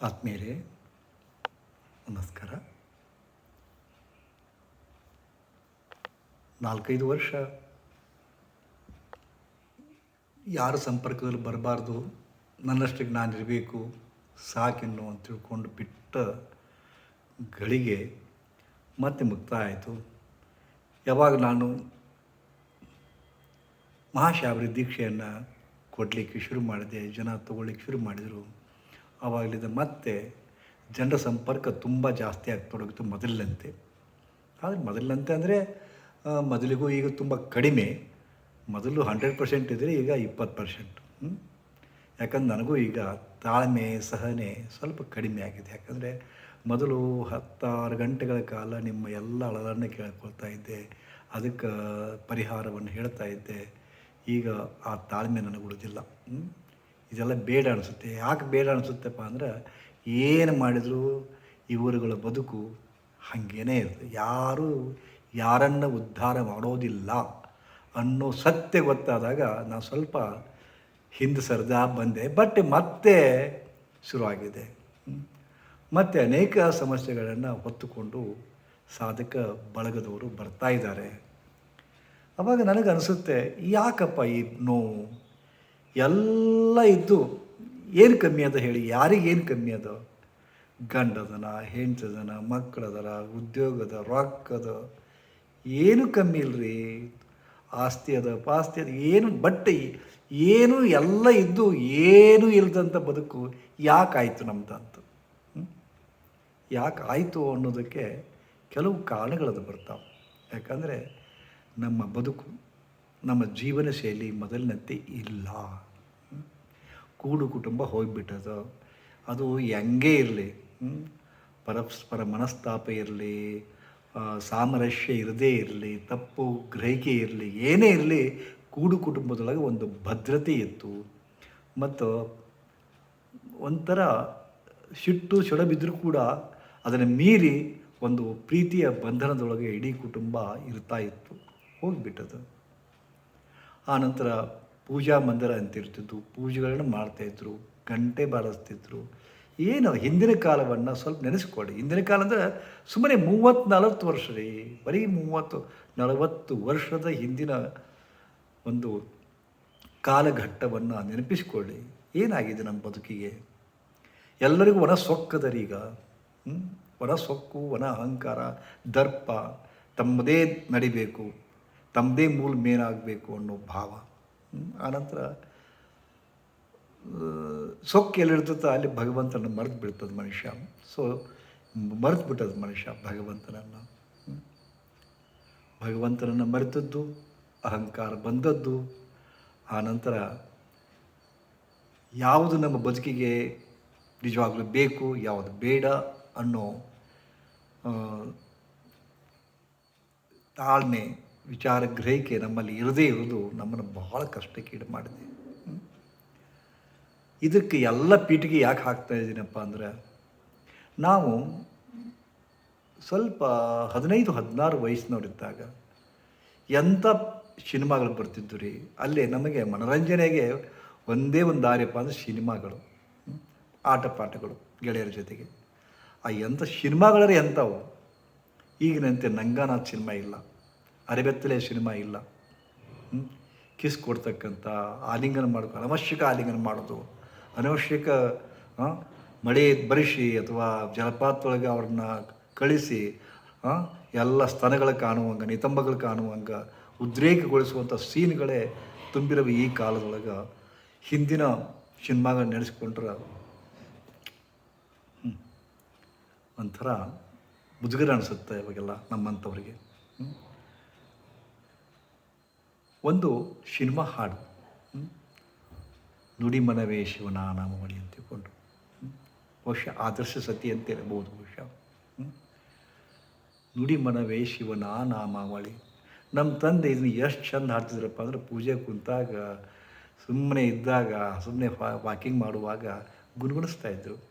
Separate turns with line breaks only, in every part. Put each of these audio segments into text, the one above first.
ಆತ್ಮೀಯರೇ, ನಮಸ್ಕಾರ. ನಾಲ್ಕೈದು ವರ್ಷ ಯಾರ ಸಂಪರ್ಕದಲ್ಲಿ ಬರಬಾರ್ದು ನನ್ನಷ್ಟಕ್ಕೆ ನಾನು ಇರಬೇಕು ಸಾಕಿನ್ನು ಅಂತ ತಿಳ್ಕೊಂಡು ಬಿಟ್ಟ ಗಳಿಗೆ ಮತ್ತೆ ಮುಕ್ತಾಯ ಆಯಿತು ಯಾವಾಗ ನಾನು ಮಹಾಶಾಬರಿ ದೀಕ್ಷೆಯನ್ನು ಕೊಡಲಿಕ್ಕೆ ಶುರು ಮಾಡಿದೆ, ಜನ ತಗೊಳ್ಳಿಕ್ಕೆ ಶುರು ಮಾಡಿದರು ಆವಾಗಲಿಂದ ಮತ್ತೆ ಜನರ ಸಂಪರ್ಕ ತುಂಬ ಜಾಸ್ತಿ ಆಗ್ತೊಡಗಿತು ಮೊದಲಿನಂತೆ. ಆದರೆ ಮೊದಲಿನಂತೆ ಅಂದರೆ ಮೊದಲಿಗೂ ಈಗ ತುಂಬ ಕಡಿಮೆ. ಮೊದಲು ಹಂಡ್ರೆಡ್ ಪರ್ಸೆಂಟ್ ಇದ್ದರೆ ಈಗ ಇಪ್ಪತ್ತು ಪರ್ಸೆಂಟ್ ಯಾಕಂದ್ರೆ ನನಗೂ ಈಗ ತಾಳ್ಮೆ, ಸಹನೆ ಸ್ವಲ್ಪ ಕಡಿಮೆ ಆಗಿದೆ. ಯಾಕಂದರೆ ಮೊದಲು ಹತ್ತಾರು ಗಂಟೆಗಳ ಕಾಲ ನಿಮ್ಮ ಎಲ್ಲ ಅಳಲನ್ನು ಕೇಳ್ಕೊಳ್ತಾ ಇದ್ದೆ. ಅದಕ್ಕೆ ಪರಿಹಾರವನ್ನು ಹೇಳ್ತಾ ಇದ್ದೆ. ಈಗ ಆ ತಾಳ್ಮೆ ನನಗೆ ಉಳಿದಿಲ್ಲ? ಇದೆಲ್ಲ ಬೇಡ ಅನಿಸುತ್ತೆ. ಯಾಕೆ ಬೇಡ ಅನಿಸುತ್ತಪ್ಪ ಅಂದ್ರೆ ಏನು ಮಾಡಿದರೂ ಇವರುಗಳ ಬದುಕು ಹಾಗೇನೇ ಇರುತ್ತೆ. ಯಾರೂ ಯಾರನ್ನು ಉದ್ಧಾರ ಮಾಡೋದಿಲ್ಲ ಅನ್ನೋ ಸತ್ಯ ಗೊತ್ತಾದಾಗ ನಾನು ಸ್ವಲ್ಪ ಹಿಂದೆ ಸರಿದ ಬಂದೆ. ಬಟ್ ಮತ್ತೆ ಶುರುವಾಗಿದೆ. ಮತ್ತು ಅನೇಕ ಸಮಸ್ಯೆಗಳನ್ನು ಹೊತ್ತುಕೊಂಡು ಸಾಧಕ ಬಳಗದವರು ಬರ್ತಾ ಇದ್ದಾರೆ. ಅವಾಗ ನನಗೆ ಅನಿಸುತ್ತೆ ಯಾಕಪ್ಪ ಈ ನೋವು? ಎಲ್ಲ ಇದ್ದು ಏನು ಕಮ್ಮಿ ಅದ ಹೇಳಿ? ಯಾರಿಗೇನು ಕಮ್ಮಿ ಅದ? ಗಂಡದನ ಹೆಂಡದನ ಮಕ್ಕಳದರ, ಉದ್ಯೋಗದ, ರೊಕ್ಕದ ಏನು ಕಮ್ಮಿ ಇಲ್ರಿ? ಆಸ್ತಿ ಅದ, ಪಾಸ್ತಿ ಅದ, ಏನು ಬಟ್ಟೆ ಏನು ಎಲ್ಲ ಇದ್ದು ಏನು ಇಲ್ಲದಂಥ ಬದುಕು ಯಾಕಾಯಿತು ನಮ್ಮದಂತ ಯಾಕೆ ಆಯಿತು ಅನ್ನೋದಕ್ಕೆ ಕೆಲವು ಕಾರಣಗಳದು ಬರ್ತಾವೆ. ಯಾಕಂದರೆ ನಮ್ಮ ಬದುಕು ನಮ್ಮ ಜೀವನ ಶೈಲಿ ಮೊದಲಿನಂತೆ ಇಲ್ಲ. ಕೂಡು ಕುಟುಂಬ ಹೋಗಿಬಿಟ್ಟದು. ಅದು ಹೆಂಗೇ ಇರಲಿ ಪರಸ್ಪರ ಮನಸ್ತಾಪ ಇರಲಿ ಸಾಮರಸ್ಯ ಇರದೇ ಇರಲಿ, ತಪ್ಪು ಗ್ರಹಿಕೆ ಇರಲಿ, ಏನೇ ಇರಲಿ ಕೂಡು ಕುಟುಂಬದೊಳಗೆ ಒಂದು ಭದ್ರತೆ ಇತ್ತು. ಮತ್ತು ಒಂಥರ ಸಿಟ್ಟು ಸೊಡಬಿದ್ದರೂ ಕೂಡ ಅದನ್ನು ಮೀರಿ ಒಂದು ಪ್ರೀತಿಯ ಬಂಧನದೊಳಗೆ ಇಡೀ ಕುಟುಂಬ ಇರ್ತಾ ಇತ್ತು. ಹೋಗಿಬಿಟ್ಟದು. ಆನಂತರ ಪೂಜಾ ಮಂದಿರ ಅಂತಿರ್ತಿದ್ದು ಪೂಜೆಗಳನ್ನು ಮಾಡ್ತಾಯಿದ್ರು ಗಂಟೆ ಬಾರಿಸ್ತಿದ್ರು. ಏನು ಹಿಂದಿನ ಕಾಲವನ್ನು ಸ್ವಲ್ಪ ನೆನೆಸ್ಕೊಳ್ಳಿ ಹಿಂದಿನ ಕಾಲ ಅಂದರೆ ಸುಮ್ಮನೆ ಮೂವತ್ತು ನಲವತ್ತು ವರ್ಷ ರೀ. ಬರೀ ಮೂವತ್ತು, ನಲವತ್ತು ವರ್ಷದ ಹಿಂದಿನ ಒಂದು ಕಾಲಘಟ್ಟವನ್ನು ನೆನಪಿಸ್ಕೊಳ್ಳಿ. ಏನಾಗಿದೆ ನಮ್ಮ ಬದುಕಿಗೆ? ಎಲ್ಲರಿಗೂ ಒಣ ಸೊಕ್ಕದರಿ ಈಗ ಹ್ಮ್? ಒಣ ಸೊಕ್ಕು ಒಣ ಅಹಂಕಾರ, ದರ್ಪ ತಮ್ಮದೇ ನಡಿಬೇಕು. ತಮ್ಮದೇ ಮೂಲ ಮೇನಾಗಬೇಕು ಅನ್ನೋ ಭಾವ? ಆನಂತರ ಸೊಕ್ಕು ಎಲ್ಲಿರ್ತದೆ ಅಲ್ಲಿ ಭಗವಂತನ ಮರೆತು ಬಿಡ್ತದೆ ಮನುಷ್ಯ ಸೊ ಮರೆತು ಬಿಟ್ಟದ ಮನುಷ್ಯ ಭಗವಂತನನ್ನು? ಭಗವಂತನನ್ನು ಮರೆತದ್ದು ಅಹಂಕಾರ ಬಂದದ್ದು, ಆನಂತರ ಯಾವುದು ನಮ್ಮ ಬದುಕಿಗೆ ನಿಜವಾಗಲೂ ಬೇಕು, ಯಾವುದು ಬೇಡ ಅನ್ನೋ ತಾಳ್ಮೆ ವಿಚಾರ ಗ್ರಹಿಕೆ ನಮ್ಮಲ್ಲಿ ಇರದೇ ಇರೋದು ನಮ್ಮನ್ನು ಬಹಳ ಕಷ್ಟಕ್ಕೀಡು ಮಾಡಿದೆ? ಇದಕ್ಕೆ ಎಲ್ಲ ಪೀಠಿಗೆ ಯಾಕೆ ಹಾಕ್ತಾ ಇದ್ದೀನಪ್ಪ ಅಂದರೆ, ನಾವು ಸ್ವಲ್ಪ ಹದಿನೈದು, ಹದಿನಾರು ವಯಸ್ಸಿನವರಿದ್ದಾಗ ಎಂಥ ಸಿನಿಮಾಗಳು ಬರ್ತಿದ್ದು ರೀ? ಅಲ್ಲಿ ನಮಗೆ ಮನೋರಂಜನೆಗೆ ಒಂದೇ ಒಂದು ದಾರಿಯಪ್ಪ ಅಂದರೆ ಸಿನಿಮಾಗಳು? ಆಟ ಪಾಠಗಳು ಗೆಳೆಯರ ಜೊತೆಗೆ. ಆ ಎಂಥ ಸಿನಿಮಾಗಳೇ ಎಂಥವು? ಈಗಿನಂತೆ ನಂಗಾನಾಥ್ ಸಿನಿಮಾ ಇಲ್ಲ. ಅರೆಬೆತ್ತಲೆ ಸಿನಿಮಾ ಇಲ್ಲ. ಕಿಸ್ ಕೊಡ್ತಕ್ಕಂಥ ಆಲಿಂಗನ ಮಾಡ್ಕೊ, ಅನವಶ್ಯಕ ಆಲಿಂಗನ ಮಾಡೋದು. ಅನವಶ್ಯಕ ಮಳೆ ಬರಿಸಿ ಅಥವಾ ಜಲಪಾತದೊಳಗೆ ಅವ್ರನ್ನ ಕಳಿಸಿ ಎಲ್ಲ ಸ್ತನಗಳು ಕಾಣುವಂಗ, ನಿತಂಬಗಳು ಕಾಣುವಂಗೆ, ಉದ್ರೇಕಗೊಳಿಸುವಂಥ ಸೀನ್ಗಳೇ ತುಂಬಿರುವ ಈ ಕಾಲದೊಳಗೆ. ಹಿಂದಿನ ಸಿನಿಮಾಗಳು ನಡೆಸಿಕೊಂಡ್ರೆ ಒಂಥರ ಮುಜುಗರ ಅನಿಸುತ್ತೆ ಇವಾಗೆಲ್ಲ ನಮ್ಮಂಥವ್ರಿಗೆ. ಹ್ಮ್. ಒಂದು ಸಿನಿಮಾ ಹಾಡು. ನುಡಿಮನವೇ ನುಡಿ ಮನವೇ ಶಿವನ ಅಂತ ತಿಳ್ಕೊಂಡು. ಬಹುಶಃ ಆದರ್ಶ ಸತಿ ಅಂತ ಇರಬಹುದು ಬಹುಶಃ. ಹ್ಮ್. ನುಡಿ ಮನವೇ ಶಿವನ ನಾಮಾವಳಿ. ನಮ್ಮ ತಂದೆ ಇದನ್ನು ಎಷ್ಟು ಚಂದ ಹಾಡ್ತಿದ್ರಪ್ಪ ಅಂದ್ರೆ ಪೂಜೆ ಕುಂತಾಗ ಸುಮ್ಮನೆ ಇದ್ದಾಗ ಸುಮ್ಮನೆ ವಾಕಿಂಗ್ ಮಾಡುವಾಗ ಗುಣಗುಣಿಸ್ತಾ ಇದ್ದರು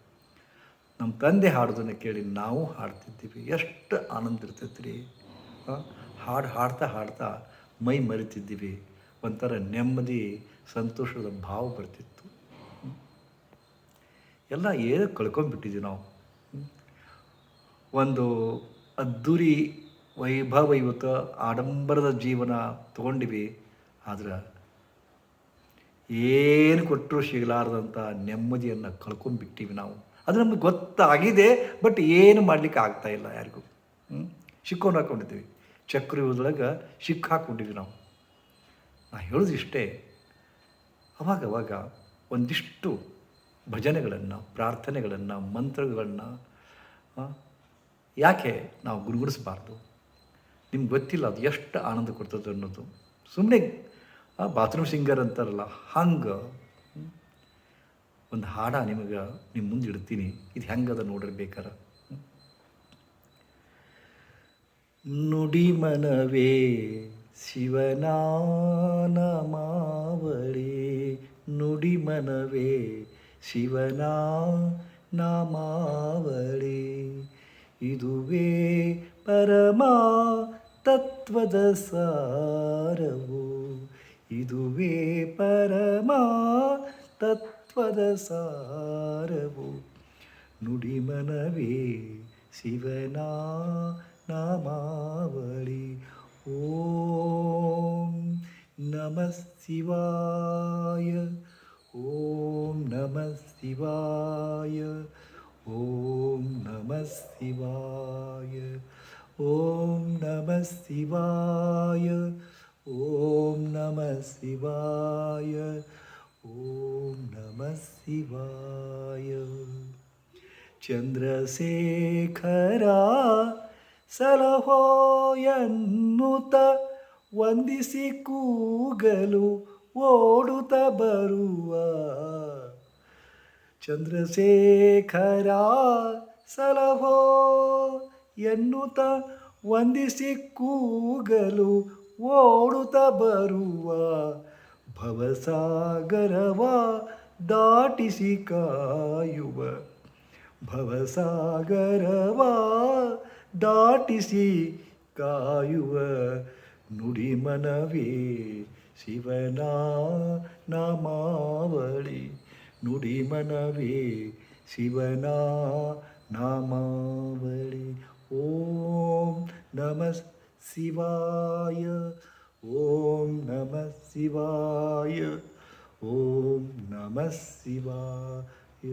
ನಮ್ಮ ತಂದೆ ಹಾಡೋದನ್ನು ಕೇಳಿ ನಾವು ಹಾಡ್ತಿದ್ದೀವಿ. ಎಷ್ಟು ಆನಂದ ಇರ್ತೈತೆ ಹಾಡು ಹಾಡ್ತಾ ಹಾಡ್ತಾ ಮೈ ಮರಿತಿದ್ದೀವಿ ಒಂಥರ ನೆಮ್ಮದಿ, ಸಂತೋಷದ ಭಾವ ಬರ್ತಿತ್ತು. ಎಲ್ಲ ಏನು ಕಳ್ಕೊಂಡ್ಬಿಟ್ಟಿದ್ದೀವಿ ನಾವು. ಒಂದು ಅದ್ಧೂರಿ ವೈಭವಯುತ ಆಡಂಬರದ ಜೀವನ ತಗೊಂಡಿವಿ. ಆದ್ರೆ ಏನು ಕೊಟ್ಟರೂ ಸಿಗಲಾರ್ದಂಥ ನೆಮ್ಮದಿಯನ್ನು ಕಳ್ಕೊಂಡ್ಬಿಟ್ಟಿವಿ ನಾವು. ಅದು ನಮಗೆ ಗೊತ್ತಾಗಿದೆ, ಬಟ್ ಏನು ಮಾಡಲಿಕ್ಕೆ ಆಗ್ತಾಯಿಲ್ಲ ಯಾರಿಗೂ. ಸಿಕ್ಕೊಂಡು ಹಾಕ್ಕೊಂಡಿದ್ದೀವಿ ಚಕ್ರವ್ಯೂಹದೊಳಗೆ ಸಿಕ್ಕ ಹಾಕ್ಕೊಂಡಿವಿ ನಾವು. ನಾ ಹೇಳೋದು ಇಷ್ಟೇ ಅವಾಗ ಅವಾಗ ಒಂದಿಷ್ಟು ಭಜನೆಗಳನ್ನು, ಪ್ರಾರ್ಥನೆಗಳನ್ನು, ಮಂತ್ರಗಳನ್ನು ಯಾಕೆ ನಾವು ಗುಣಗುಡಿಸ್ಬಾರ್ದು ನಿಮ್ಗೆ ಗೊತ್ತಿಲ್ಲ ಅದು ಎಷ್ಟು ಆನಂದ ಕೊಡ್ತದೆ ಅನ್ನೋದು. ಸುಮ್ಮನೆ ಬಾತ್ರೂಮ್ ಸಿಂಗರ್ ಅಂತಾರಲ್ಲ, ಹಂಗೆ ಒಂದು ಹಾಡ ನಿಮಗೆ ನಿಮ್ಮ ಮುಂದೆ ಇಡ್ತೀನಿ, ಇದು ಹೆಂಗದ ನೋಡ್ರಿ ಬೇಕಾರ ಹ್ಮ್. ನುಡಿ ಮನವೇ ಶಿವನಾನ ಮಾವಳಿ ನುಡಿ ಮನವೇ ಶಿವನ ನಾಮಾವಳಿ ಇದುವೇ ಪರಮ ತತ್ವದ ಸಾರವು. ಇದುವೇ ಪರಮ ತತ್ವದ ಸಾರವು ನುಡಿಮನವೇ ಶಿವನ ನಾಮಾವಳಿ ಓಂ ನಮಃ ಶಿವಾಯ ಓಂ ನಮಃ ಶಿವಾಯ ಓಂ ನಮಃ ಶಿವಾಯ ಓಂ ನಮಃ ಶಿವಾಯ ಓಂ ನಮಃ ಶಿವಾಯ ಓಂ ನಮಃ ಶಿವಾಯ ಚಂದ್ರಶೇಖರ ಸಲಹೋ ವಂದಿಸಿ ಕೂಗಲು ಓಡುತ್ತ ಬರುವ. ಚಂದ್ರಶೇಖರ ಸಲಹೋ ಎನ್ನುತ್ತ ವಂದಿಸಿ ಕೂಗಲು ಓಡುತ್ತ ಬರುವ. ಭವಸಾಗರವ ದಾಟಿಸಿ ಕಾಯುವ. ಭವಸಾಗರವ ದಾಟಿಸಿ ಕಾಯುವ ನುಡಿಮನವೇ ಶಿವನ ನಾಮಾವಳಿ. ನುಡಿಮನವೇ ಶಿವನ ನಾಮಾವಳಿ. ಓಂ ನಮಃ ಶಿವಾಯ, ಓಂ ನಮಃ ಶಿವಾಯ, ಓಂ ನಮಃ ಶಿವಾಯ.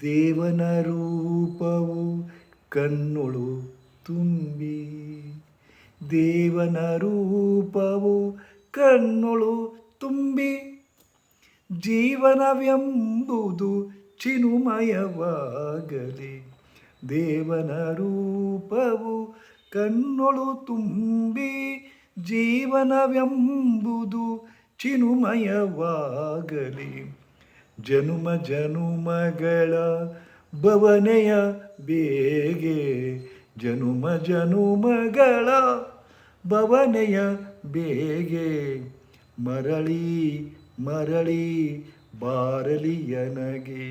ದೇವನ ರೂಪವು ಕಣ್ಣುಳು ತುಂಬಿ, ದೇವನ ರೂಪವು ಕಣ್ಣುಳು ತುಂಬಿ, ಜೀವನವೆಂಬುದು ಚಿನುಮಯವಾಗಲಿ. ದೇವನ ರೂಪವು ಕಣ್ಣುಳು ತುಂಬಿ, ಜೀವನವೆಂಬುದು ಚಿನುಮಯವಾಗಲಿ. ಜನುಮ ಜನುಮಗಳ ಭವನೆಯ ಬೇಗೆ ಜನುಮ ಜನುಮಗಳ ಭವನೆಯ ಬೇಗೆ ಮರಳಿ ಮರಳಿ ಬಾರಲಿಯನಗೆ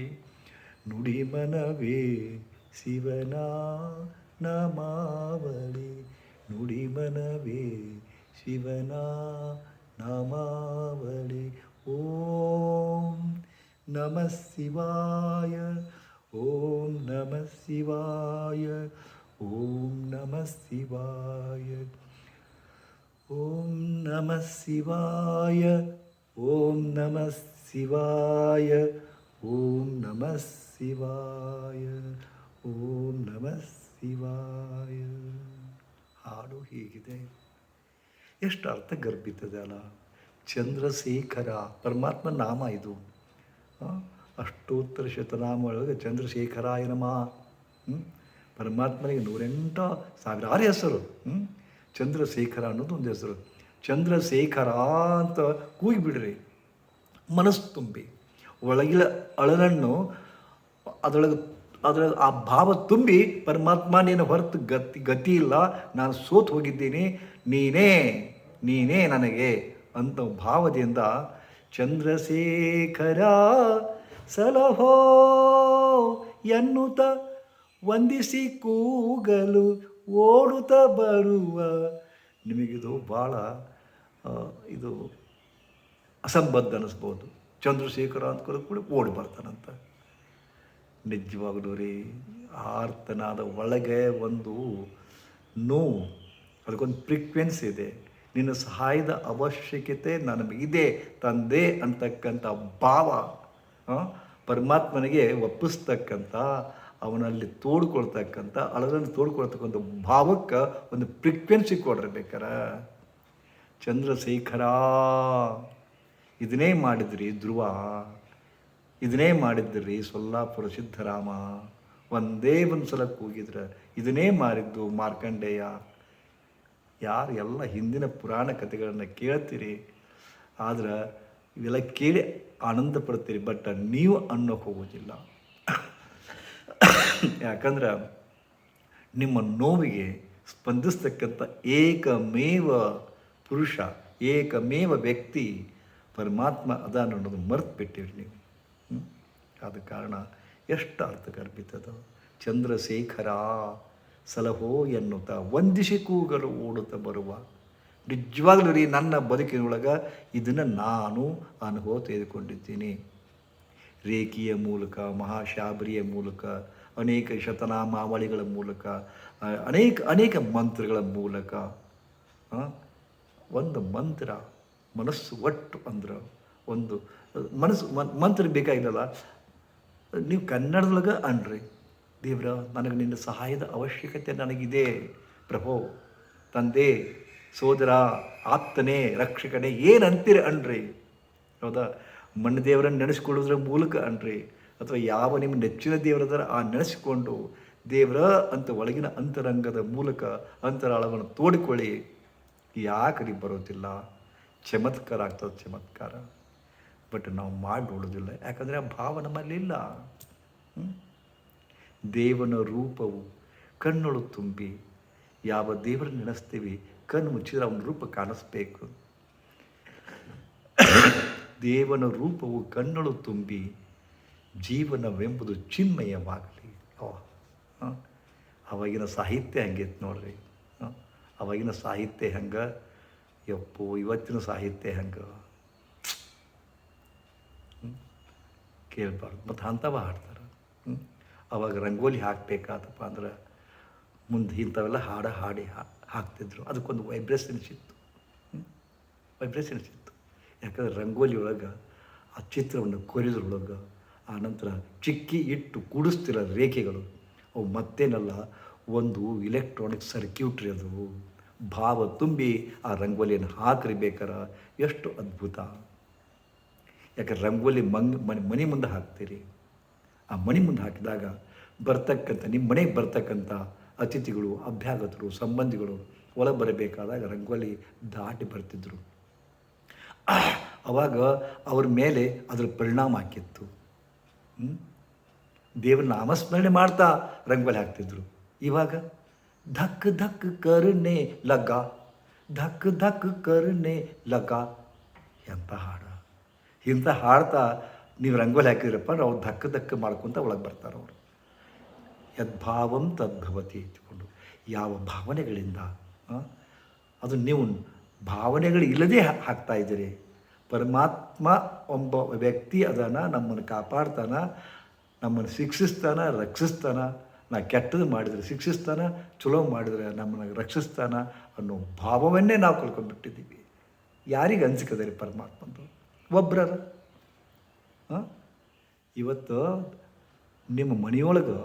ನುಡಿಮನವೇ ಶಿವನ ನಮಾವಳಿ ನುಡಿಮನವೇ ಶಿವನ ನಮಾವಳಿ ಓಂ ನಮಃ ಶಿವಾಯ ಓಂ ನಮಃ ಶಿವಾಯ ಓಂ ನಮಃ ಶಿವಾಯ ಓಂ ನಮಃ ಶಿವಾಯ ಓಂ ನಮಃ ಶಿವಾಯ ಓಂ ನಮಃ ಶಿವಾಯ ಓಂ ನಮಃ ಶಿವಾಯ ಹಾಡು ಹೀಗಿದೆ. ಎಷ್ಟು ಅರ್ಥಗರ್ಭಿತದೆ ಅಲ್ಲ. ಚಂದ್ರಶೇಖರ, ಪರಮಾತ್ಮ ನಾಮ ಇದು. ಅಷ್ಟೋತ್ತರ ಶತನಾಮ ಒಳಗೆ ಚಂದ್ರಶೇಖರಾಯ ನಮಃ. ಹ್ಮ್? ಪರಮಾತ್ಮನಿಗೆ ನೂರೆಂಟ ಸಾವಿರಾರು ಹೆಸರು. ಹ್ಞೂ ಚಂದ್ರಶೇಖರ ಅನ್ನೋದು ಒಂದು ಹೆಸರು. ಚಂದ್ರಶೇಖರ ಅಂತ ಕೂಗಿಬಿಡ್ರಿ. ಮನಸ್ಸು ತುಂಬಿ. ಒಳಗಿನ ಅಳಲನ್ನು ಅದರೊಳಗೆ ಅದರ ಆ ಭಾವ ತುಂಬಿ ಪರಮಾತ್ಮ, ನೀನು ಹೊರತು ಗತಿ ಗತಿ ಇಲ್ಲ. ನಾನು ಸೋತು ಹೋಗಿದ್ದೀನಿ. ನೀನೇ ನೀನೇ ನನಗೆ ಅಂತ ಭಾವದಿಂದ ಚಂದ್ರಶೇಖರ ಸಲಹೋ ಎನ್ನುತ್ತ ವಂದಿಸಿ ಕೂಗಲು ಓಡುತ್ತ ಬರುವ. ನಿಮಗಿದು ಭಾಳ ಇದು ಅಸಂಬದ್ಧ ಅನ್ನಿಸ್ಬೋದು ಚಂದ್ರಶೇಖರ ಅಂತ ಕೂಡ ಕೂಡ ಓಡಿ ಬರ್ತಾನಂತ. ನಿಜವಾಗ್ಲೂ ರೀ ಆರ್ತನಾದ ಒಳಗೆ ಒಂದು ನೋವು ಅದಕ್ಕೊಂದು ಫ್ರೀಕ್ವೆನ್ಸಿ ಇದೆ. ನಿನ್ನ ಸಹಾಯದ ಅವಶ್ಯಕತೆ ನನಗಿದೆ ತಂದೆ ಅಂತಕ್ಕಂಥ ಭಾವ ಪರಮಾತ್ಮನಿಗೆ ಒಪ್ಪಿಸ್ತಕ್ಕಂಥ, ಅವನಲ್ಲಿ ತೋಡ್ಕೊಳ್ತಕ್ಕಂಥ ಅಳಲನ್ನು ತೋಡ್ಕೊಳ್ತಕ್ಕಂಥ ಭಾವಕ್ಕೆ ಒಂದು ಫ್ರೀಕ್ವೆನ್ಸಿ ಕೊಡ್ರಿ ಬೇಕಾರ. ಚಂದ್ರಶೇಖರ, ಇದನ್ನೇ ಮಾಡಿದ್ರಿ ಧ್ರುವ, ಇದನ್ನೇ ಮಾಡಿದ್ರಿ ಸೊಲ್ಲಾಪುರ ಸಿದ್ಧರಾಮ, ಒಂದೇ ಒಂದು ಸಲ ಕೂಗಿದ್ರೆ, ಇದನ್ನೇ ಮಾರಿದ್ದು ಮಾರ್ಕಂಡೇಯ. ಯಾರು ಎಲ್ಲ ಹಿಂದಿನ ಪುರಾಣ ಕಥೆಗಳನ್ನು ಕೇಳ್ತೀರಿ, ಆದ್ರೆ ಇವೆಲ್ಲ ಕೇಳಿ ಆನಂದ ಪಡ್ತೀರಿ, ಬಟ್ ನೀವು ಅನ್ನೋಕೆ ಹೋಗೋದಿಲ್ಲ. ಯಾಕಂದ್ರೆ ನಿಮ್ಮ ನೋವಿಗೆ ಸ್ಪಂದಿಸ್ತಕ್ಕಂಥ ಏಕಮೇವ ಪುರುಷ, ಏಕಮೇವ ವ್ಯಕ್ತಿ ಪರಮಾತ್ಮ ಅದ ಅನ್ನೋದು ಮರೆತು ಬಿಟ್ಟಿರಿ ನೀವು? ಆದ ಕಾರಣ ಎಷ್ಟು ಅರ್ಥಗರ್ಭಿತದ. ಚಂದ್ರಶೇಖರ ಸಲಹೋ ಎನ್ನುತ್ತಾ. ವಂದಿಸಿ ಕೂಗಲು ಓಡುತ್ತಾ ಬರುವ. ನಿಜವಾಗ್ಲೂ ರೀ ನನ್ನ ಬದುಕಿನೊಳಗೆ ಇದನ್ನು ನಾನು ಅನುಭವ ತೆಗೆದುಕೊಂಡಿದ್ದೀನಿ. ರೇಖಿಯ ಮೂಲಕ, ಮಹಾಶಾಬರಿಯ ಮೂಲಕ, ಅನೇಕ ಶತನಾಮಾವಳಿಗಳ ಮೂಲಕ ಅನೇಕ ಅನೇಕ ಮಂತ್ರಗಳ ಮೂಲಕ ಒಂದು ಮಂತ್ರ, ಮನಸ್ಸು ಒಟ್ಟು ಅಂದ್ರೆ, ಒಂದು, ಮನಸ್ಸು, ಮನ್- ಮಂತ್ರ ಬೇಕಾಗಿಲ್ಲಲ್ಲ? ನೀವು ಕನ್ನಡದೊಳಗೆ ಅನ್ರಿ. ದೇವ್ರ, ನನಗೆ ನಿನ್ನ ಸಹಾಯದ ಅವಶ್ಯಕತೆ ನನಗಿದೆ. ಪ್ರಭೋ, ತಂದೆ, ಸೋದರ ಆತ್ತನೇ ರಕ್ಷಕನೇ ಏನು ಅಂತೀರಿ ಅನ್ರಿ? ಹೌದಾ? ಮಣ್ಣು ದೇವರನ್ನು ನೆನೆಸ್ಕೊಳ್ಳೋದ್ರ ಮೂಲಕ ಅನ್ರಿ. ಅಥವಾ ಯಾವ ನಿಮ್ಮ ನೆಚ್ಚಿನ ದೇವರದರ ಆ ನೆನೆಸಿಕೊಂಡು ದೇವರ ಅಂತ ಒಳಗಿನ ಅಂತರಂಗದ ಮೂಲಕ ಅಂತರಾಳವನ್ನು ತೋಡಿಕೊಳ್ಳಿ. ಯಾಕೆ ನೀವು ಬರೋದಿಲ್ಲ? ಚಮತ್ಕಾರ ಆಗ್ತದೆ ಚಮತ್ಕಾರ. ಬಟ್ ನಾವು ಮಾಡಿ ನೋಡೋದಿಲ್ಲ ಯಾಕಂದರೆ ಆ ಭಾವ ನಮ್ಮಲ್ಲಿ ಇಲ್ಲ? ದೇವನ ರೂಪವು ಕಣ್ಣೊಳು ತುಂಬಿ, ಯಾವ ದೇವರನ್ನು ನೆನೆಸ್ತೀವಿ, ಕಣ್ಣು ಮುಚ್ಚಿದ್ರೆ ಅವನ ರೂಪ ಕಾಣಿಸ್ಬೇಕು ದೇವನ ರೂಪವು ಕಣ್ಣಳು ತುಂಬಿ, ಜೀವನವೆಂಬುದು ಚಿನ್ಮಯವಾಗಲಿ? ಅವಾಗಿನ ಸಾಹಿತ್ಯ ಹಂಗಿತ್ತು ನೋಡ್ರಿ? ಅವಾಗಿನ ಸಾಹಿತ್ಯ ಹಂಗೆ ಎಪ್ಪು ಇವತ್ತಿನ ಸಾಹಿತ್ಯ ಹಂಗೆ ಕೇಳ್ಬಾರ್ದು ಮತ್ತು ಅಂಥವ ಹಾಡ್ತಾರೆ ಹ್ಮ್? ಅವಾಗ ರಂಗೋಲಿ ಹಾಕಬೇಕಾತಪ್ಪ ಅಂದ್ರೆ ಮುಂದೆ ಇಂಥವೆಲ್ಲ ಹಾಡು ಹಾಡಿ ಹಾ- ಹಾಕ್ತಿದ್ರು. ಅದಕ್ಕೊಂದು ವೈಬ್ರೇಷನ್ಸ್ ಇತ್ತು ವೈಬ್ರೇಷನ್ಸ್ ಇತ್ತು ಯಾಕಂದ್ರೆ ರಂಗೋಲಿ ಒಳಗೆ ಆ ಚಿತ್ರವನ್ನು ಕೊರಿದ್ರೊಳಗೆ ಆ ನಂತರ ಚಿಕ್ಕಿ ಇಟ್ಟು ಕೂಡಿಸ್ತಿರೋ ರೇಖೆಗಳು ಅವು ಮತ್ತೇನಲ್ಲ, ಒಂದು ಇಲೆಕ್ಟ್ರಾನಿಕ್ ಸರ್ಕ್ಯೂಟ್ರಿ ಅದು. ಭಾವ ತುಂಬಿ ಆ ರಂಗೋಲಿಯನ್ನು ಹಾಕ್ರಿ ಬೇಕಾರ ಎಷ್ಟು ಅದ್ಭುತ. ಯಾಕೆ ರಂಗೋಲಿ ಮಂಗ್, ಮನೆ ಮನೆ ಮುಂದೆ ಹಾಕ್ತೀರಿ. ಆ ಮನೆ ಮುಂದೆ ಹಾಕಿದಾಗ ಬರ್ತಕ್ಕಂಥ, ನಿಮ್ಮ ಮನೆಗೆ ಬರ್ತಕ್ಕಂಥ ಅತಿಥಿಗಳು, ಅಭ್ಯಾಗತರು, ಸಂಬಂಧಿಗಳು ಒಳಗೆ ಬರಬೇಕಾದಾಗ ರಂಗೋಲಿ ದಾಟಿ ಬರ್ತಿದ್ರು. ಅವಾಗ ಅವ್ರ ಮೇಲೆ ಅದರ ಪರಿಣಾಮ ಆಕಿತ್ತು ದೇವರ ನಾಮಸ್ಮರಣೆ ಮಾಡ್ತಾ ರಂಗೋಲಿ ಹಾಕ್ತಿದ್ರು. ಇವಾಗ ಧಕ್ ಧಕ್ ಕರುಣೆ ಲಗ, ಧಕ್ ಧಕ್ ಕರುಣೆ ಲಗ ಎಂಥ ಹಾಡ. ಇಂಥ ಹಾಡ್ತಾ ನೀವು ರಂಗೋಲಿ ಹಾಕಿದ್ರಪ್ಪ ಅಂದ್ರೆ ಅವ್ರು ಧಕ್ಕ ಧಕ್ಕ ಮಾಡ್ಕೊತ ಒಳಗೆ ಬರ್ತಾರೆ ಅವರು. ಯದ್ಭಾವಂ ತದ್ಭವತಿ ಇಟ್ಕೊಂಡು ಯಾವ ಭಾವನೆಗಳಿಂದ ಅದು ನೀವು ಭಾವನೆಗಳು ಇಲ್ಲದೆ ಹಾಕ್ತಾ ಇದ್ದೀರಿ. ಪರಮಾತ್ಮ ಒಬ್ಬ ವ್ಯಕ್ತಿ ಅದನ್ನು ನಮ್ಮನ್ನು ಕಾಪಾಡ್ತಾನ, ನಮ್ಮನ್ನು ಶಿಕ್ಷಿಸ್ತಾನ, ರಕ್ಷಿಸ್ತಾನ, ನಾ ಕೆಟ್ಟದ್ದು ಮಾಡಿದರೆ ಶಿಕ್ಷಿಸ್ತಾನ, ಚಲೋ ಮಾಡಿದರೆ ನಮ್ಮನ್ನು ರಕ್ಷಿಸ್ತಾನ ಅನ್ನೋ ಭಾವವನ್ನೇ ನಾವು ಕಳ್ಕೊಂಡ್ಬಿಟ್ಟಿದ್ದೀವಿ. ಯಾರಿಗೆ ಅನ್ಸಿಕದ ರೀ ಪರಮಾತ್ಮಂದು? ಒಬ್ರರ. ಹಾಂ ಇವತ್ತು ನಿಮ್ಮ ಮನೆಯೊಳಗೆ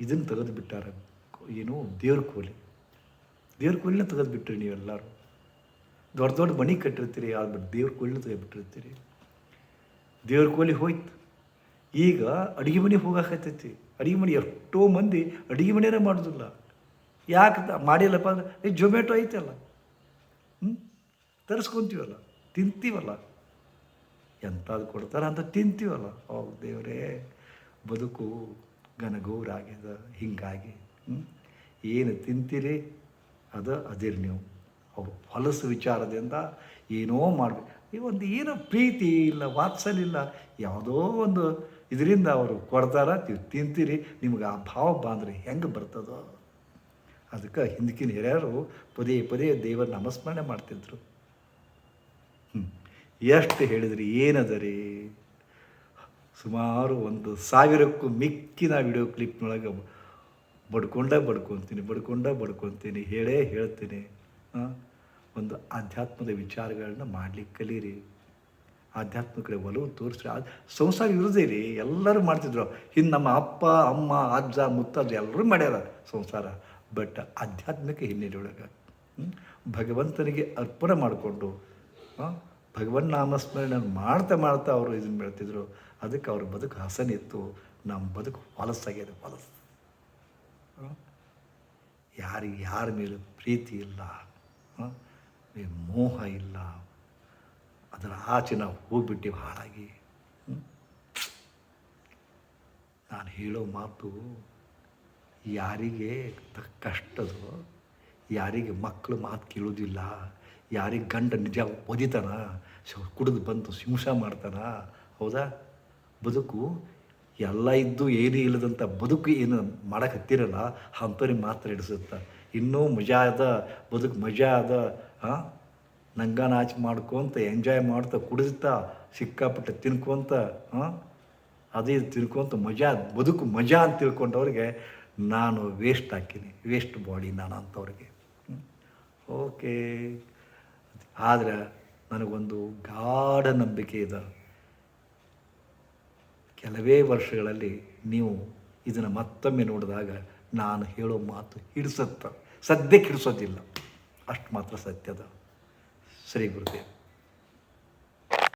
ಇದನ್ನು ತೆಗೆದು ಬಿಟ್ಟಾರ. ಏನು? ದೇವ್ರ ಕೋಲಿ. ದೇವ್ರ ಕೂಲಿನ ತೆಗೆದು ಬಿಟ್ರಿ ನೀವೆಲ್ಲರೂ. ದೊಡ್ಡ ದೊಡ್ಡ ಮನೆ ಕಟ್ಟಿರ್ತೀರಿ ಆದ್ರೆ ದೇವ್ರ ಕೋಲಿನ ತೆಗೆದುಬಿಟ್ಟಿರ್ತೀರಿ ದೇವ್ರ ಕೋಲಿ ಹೋಯ್ತು. ಈಗ ಅಡುಗೆ ಮನೆ ಹೋಗಾಕತ್ತೈತಿ. ಅಡುಗೆ ಮನೆ ಎಷ್ಟೋ ಮಂದಿ ಅಡುಗೆ ಮನೆಯೇ ಮಾಡೋದಿಲ್ಲ. ಯಾಕೆ ಮಾಡಿಲ್ಲಪ್ಪ ಅಂದ್ರೆ ಜೊಮ್ಯಾಟೊ ಐತಲ್ಲ. ಹ್ಞೂ ತರಿಸ್ಕೊತೀವಲ್ಲ, ತಿಂತೀವಲ್ಲ. ಎಂಥದ್ದು ಕೊಡ್ತಾರೆ ಅಂತ ತಿಂತೀವಲ್ಲ. ಓ ದೇವರೇ ಬದುಕು ಘನಘೋರಾಗ್ಯದ ಹಿಂಗಾಗಿ ಏನು ತಿಂತೀರಿ? ಅದು ಅದಿರಿ ನೀವು. ಅವ್ರು ಹೊಲಸು ವಿಚಾರದಿಂದ ಏನೋ ಮಾಡಬೇಕು ಈ ಒಂದು ಏನೋ ಪ್ರೀತಿ ಇಲ್ಲ, ವಾತ್ಸಲ್ಯ ಇಲ್ಲ, ಯಾವುದೋ ಒಂದು ಇದರಿಂದ ಅವರು ಕೊಡ್ತಾರ, ನೀವು ತಿಂತೀರಿ, ನಿಮ್ಗೆ ಆ ಭಾವ ಬಂದರೆ ಹೆಂಗೆ ಬರ್ತದೋ? ಅದಕ್ಕೆ ಹಿಂದಕ್ಕಿನ ಹಿರಿಯರು ಪದೇ ಪದೇ ದೇವರ ನಮಸ್ಮರಣೆ ಮಾಡ್ತಿದ್ರು. ಎಷ್ಟು ಹೇಳಿದ್ರಿ? ಏನದರಿ? ಸುಮಾರು ಒಂದು ಸಾವಿರಕ್ಕೂ ಮಿಕ್ಕಿನ ವಿಡಿಯೋ ಕ್ಲಿಪ್ನೊಳಗೆ ಬಡ್ಕೊಂಡ ಬಡ್ಕೊತೀನಿ ಬಡ್ಕೊಂಡ ಬಡ್ಕೊತೀನಿ, ಹೇಳೇ ಹೇಳ್ತೀನಿ? ಒಂದು ಆಧ್ಯಾತ್ಮದ ವಿಚಾರಗಳನ್ನ ಮಾಡ್ಲಿಕ್ಕೆ ಕಲೀರಿ. ಆಧ್ಯಾತ್ಮ ಕಡೆ ಒಲವು ತೋರಿಸ್ರಿ. ಅದು ಸಂಸಾರ ಇರೋದೇ ರೀ. ಎಲ್ಲರೂ ಮಾಡ್ತಿದ್ರು. ಹಿಂದೆ ನಮ್ಮ ಅಪ್ಪ, ಅಮ್ಮ, ಅಜ್ಜ, ಮುತ್ತಜ್ಜ ಎಲ್ಲರೂ ಮಾಡ್ಯಾರ ಸಂಸಾರ. ಬಟ್ ಆಧ್ಯಾತ್ಮಿಕ ಹಿನ್ನೆಲೆ ಒಳಗೆ ಭಗವಂತನಿಗೆ ಅರ್ಪಣೆ ಮಾಡಿಕೊಂಡು ಭಗವನ್ ನಾಮಸ್ಮರಣೆ ಮಾಡ್ತಾ ಮಾಡ್ತಾ ಅವರು ಇದನ್ನು ಬೆಳ್ತಿದ್ರು. ಅದಕ್ಕೆ ಅವ್ರ ಬದುಕು ಹಸನಿತ್ತು ನಮ್ಮ ಬದುಕು ಹೊಲಸಾಗಿದೆ ಹೊಲಸು? ಯಾರಿಗೆ ಯಾರ ಮೇಲೆ ಪ್ರೀತಿ ಇಲ್ಲ. ಮೋಹ ಇಲ್ಲ. ಅದರ ಆಚೆ ನಾವು ಹೋಗ್ಬಿಟ್ಟಿವಿ ಹಾಳಾಗಿ? ನಾನು ಹೇಳೋ ಮಾತು ಯಾರಿಗೆ ಕಷ್ಟದು ಯಾರಿಗೆ ಮಕ್ಕಳು ಮಾತು ಕೇಳೋದಿಲ್ಲ, ಯಾರಿಗೆ ಗಂಡ ನಿಜ ಒದಿತಾನ ಕುಡಿದು ಬಂತು ಹಿಂಸ ಮಾಡ್ತಾನ ಹೌದಾ? ಬದುಕು ಎಲ್ಲ ಇದ್ದು ಏನೂ ಇಲ್ಲದಂಥ ಬದುಕು ಏನು ಮಾಡೋಕೆ ಹತ್ತಿರಲ್ಲ, ಅಂಥವ್ರಿಗೆ ಮಾತ್ರ ಹಿಡಿಸುತ್ತೆ. ಇನ್ನೂ ಮಜಾ ಅದ ಬದುಕು, ಮಜಾ ಅದ ಹಾಂ ನಂಗ ನಾಚ್ ಮಾಡ್ಕೊತ ಎಂಜಾಯ್ ಮಾಡ್ತಾ, ಕುಡಿಸ್ತಾ, ಸಿಕ್ಕಾಪಟ್ಟೆ ತಿನ್ಕೊಂತ ಹಾಂ ಅದೇ ತಿನ್ಕೊಂತ ಮಜಾ, ಬದುಕು ಮಜಾ ಅಂತ ತಿಳ್ಕೊಂಡವ್ರಿಗೆ ನಾನು ವೇಸ್ಟ್ ಹಾಕೀನಿ ವೇಸ್ಟ್ ಬಾಡಿ ನಾನು ಅಂಥವ್ರಿಗೆ. ಓಕೆ ಆದರೆ ನನಗೊಂದು ಗಾಢ ನಂಬಿಕೆ ಇದೆ. ಕೆಲವೇ ವರ್ಷಗಳಲ್ಲಿ ನೀವು ಇದನ್ನು ಮತ್ತೊಮ್ಮೆ ನೋಡಿದಾಗ ನಾನು ಹೇಳೋ ಮಾತು ಹಿಡಿಸುತ್ತೆ. ಸದ್ಯಕ್ಕೆ ಹಿಡಿಸೋದಿಲ್ಲ. ಅಷ್ಟು ಮಾತ್ರ ಸತ್ಯದ. ಶ್ರೀ ಗುರುದೇವ್.